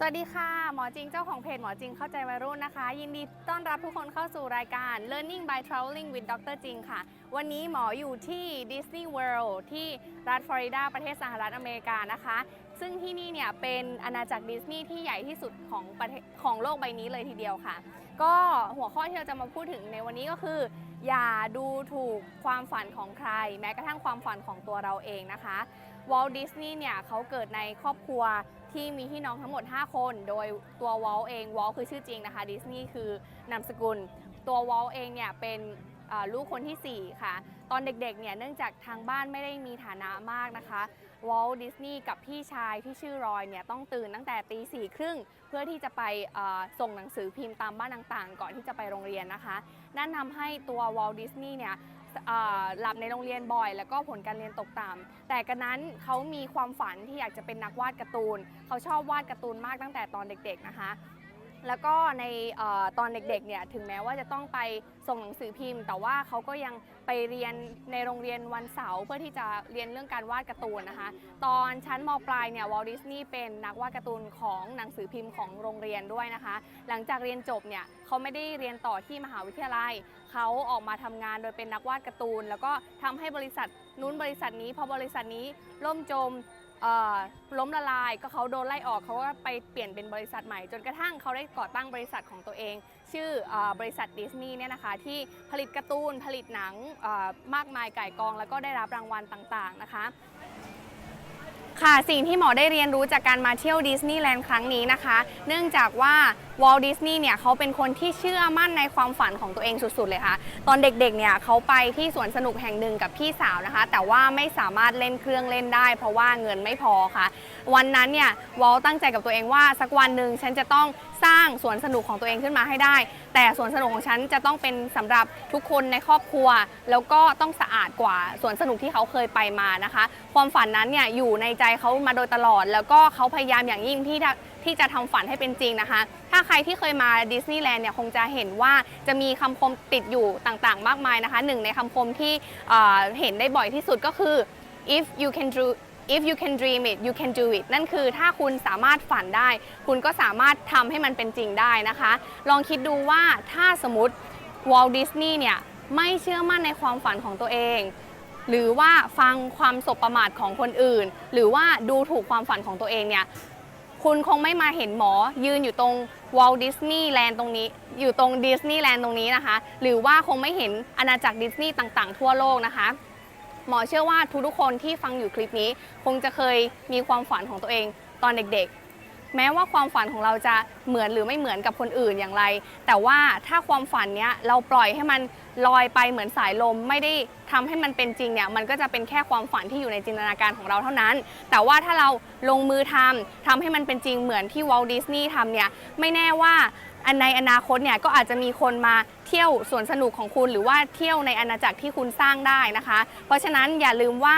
สวัสดีค่ะ หมอจริงเจ้าของเพจหมอจริงเข้าใจวัยรุ่นนะคะ ยินดีต้อนรับทุกคนเข้าสู่รายการ Learning by Traveling with Dr. จริงค่ะ วันนี้หมออยู่ที่ Disney World ที่รัฐฟลอริดาประเทศสหรัฐอเมริกานะคะ ซึ่งที่นี่เนี่ยเป็นอาณาจักรดิสนีย์ที่ใหญ่ที่สุดของประเทศของโลกใบนี้เลยทีเดียวค่ะ ก็หัวข้อที่เราจะมาพูดถึงในวันนี้ก็คือ อย่าดูถูกความฝันของใคร แม้กระทั่งความฝันของตัวเราเองนะคะวอลดิสนีย์เนี่ยเขาเกิดในครอบครัวที่มีพี่น้องทั้งหมด 5 คน โดยตัววอลเองวอลคือชื่อจริงนะคะดิสนีย์คือนามสกุล ตัววอลเองเนี่ยเป็นลูกคนทีสี่4 ค่ะ ตอนเด็กๆเนี่ยเนื่องจากทางบ้านไม่ได้มีฐานะมากนะคะ วอลดิสนีย์กับพี่ชายที่ชื่อรอยเนี่ยต้องตื่นตั้งแต่ตีสี่ครึ่งเพื่อที่จะไปส่งหนังสือพิมพ์ตามบ้านต่างๆ ก่อนที่จะไปโรงเรียนนะคะ นั่นทำให้ตัววอลดิสนีย์เนี่ยหลับในโรงเรียนบ่อย แล้วก็ผลการเรียนตกต่ำแต่กันนั้นเขามีความฝันที่อยากจะเป็นนักวาดการ์ตูน เขาชอบวาดการ์ตูนมากตั้งแต่ตอนเด็กๆนะคะ แล้วก็ในออตอนเด็กๆเนี่ยถึงแม้ว่าจะต้องไปส่งหนังสือพิมพ์ แต่ว่าเขาก็ยังไปเรียนในโรงเรียนวันเสาร์เพื่อที่จะเรียนเรื่องการวาดการ์ตูนนะคะ ตอนชั้นมปลายเนี่ยวอลดิสนีย์เป็นนักวาดการ์ตูนของหนังสือพิมพ์ของโรงเรียนด้วยนะคะ หลังจากเรียนจบเนี่ยเขาไม่ได้เรียนต่อที่มหาวิทยาลัยเขาออกมาทำงานโดยเป็นนักวาดการ์ตูน แล้วก็ทำให้บริษัทนู้นบริษัทนี้พอบริษัทนี้ล่มจม ล้มละลายก็เขาโดนไล่ออกเขาก็ไปเปลี่ยนเป็นบริษัทใหม่ จนกระทั่งเขาได้ก่อตั้งบริษัทของตัวเอง ชื่ออบริษัทดิสนีย์เนี่ยนะคะที่ผลิตการ์ตูนผลิตหนังมากมายก่ายกอง แล้วก็ได้รับรางวัลต่างๆนะคะค่ะสิ่งที่หมอได้เรียนรู้จากการมาเที่ยวดิสนีย์แลนด์ครั้งนี้นะคะ เนื่องจากว่า วอลดิสนีย์เนี่ยเขาเป็นคนที่เชื่อมั่นในความฝันของตัวเองสุดๆเลยค่ะ ตอนเด็กๆเนี่ยเขาไปที่สวนสนุกแห่งหนึ่งกับพี่สาวนะคะ แต่ว่าไม่สามารถเล่นเครื่องเล่นได้ เพราะว่าเงินไม่พอค่ะ วันนั้นเนี่ยวอลตั้งใจกับตัวเองว่าสักวันหนึ่งฉันจะต้องสร้างสวนสนุกของตัวเองขึ้นมาให้ได้ แต่สวนสนุกของฉันจะต้องเป็นสำหรับทุกคนในครอบครัว แล้วก็ต้องสะอาดกว่าสวนสนุกที่เขาเคยไปมานะคะ ความฝันนั้นเนี่ยอยู่ในใจเขามาโดยตลอด แล้วก็เขาพยายามอย่างยิ่งที่จะที่จะทำฝันให้เป็นจริงนะคะาใครที่เคยมาดิสนีย์แลนด์เนี่ยคงจะเห็นว่าจะมีคำคมติดอยู่ต่างๆ มากมายนะคะหนึ่งในคำคมที่เห็นได้บ่อยที่สุดก็คือ if you can do if you can dream it you can do it นั่นคือถ้าคุณสามารถฝันได้ คุณก็สามารถทำให้มันเป็นจริงได้นะคะ ลองคิดดูว่าถ้าสมมติวอลดิสนีย์เนี่ยไม่เชื่อมั่นในความฝันของตัวเอง หรือว่าฟังความสบประมาทของคนอื่น หรือว่าดูถูกความฝันของตัวเองเนี่ย คุณคงไม่มาเห็นหมอยืนอยู่ตรงวอลดิสนีย์แลนด์ตรงนี้ อยู่ตรงดิสนีย์แลนด์ตรงนี้นะคะ หรือว่าคงไม่เห็นอาณาจักรดิสนีย์ต่างๆ ทั่วโลกนะคะ หมอเชื่อว่าทุกๆคนที่ฟังอยู่คลิปนี้ คงจะเคยมีความฝันของตัวเองตอนเด็กๆ แม้ว่าความฝันของเราจะเหมือนหรือไม่เหมือนกับคนอื่นอย่างไร แต่ว่าถ้าความฝันเนี้ยเราปล่อยให้มันลอยไปเหมือนสายลม ไม่ได้ทำให้มันเป็นจริงเนี่ยมันก็จะเป็นแค่ความฝันที่อยู่ในจินตนาการของเราเท่านั้น แต่ว่าถ้าเราลงมือทำทำให้มันเป็นจริงเหมือนที่วอลดิสนีย์ทำเนี่ยไม่แน่ว่า อันในอนาคตเนี่ยก็อาจจะมีคนมาเที่ยวสวนสนุกของคุณ หรือว่าเที่ยวในอาณาจักรที่คุณสร้างได้นะคะ เพราะฉะนั้นอย่าลืมว่า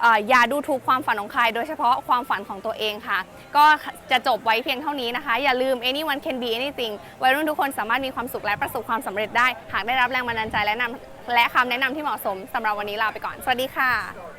เอ่ออย่าดูถูกความฝันของใคร โดยเฉพาะความฝันของตัวเองค่ะ ก็จะจบไว้เพียงเท่านี้นะคะ อย่าลืม anyone can be anything วัยรุ่นทุกคนสามารถมีความสุขและประสบความสำเร็จได้ หากได้รับแรงบันดาลใจและนำและคำแนะนำที่เหมาะสมสำหรับวันนี้ลาไปก่อน สวัสดีค่ะ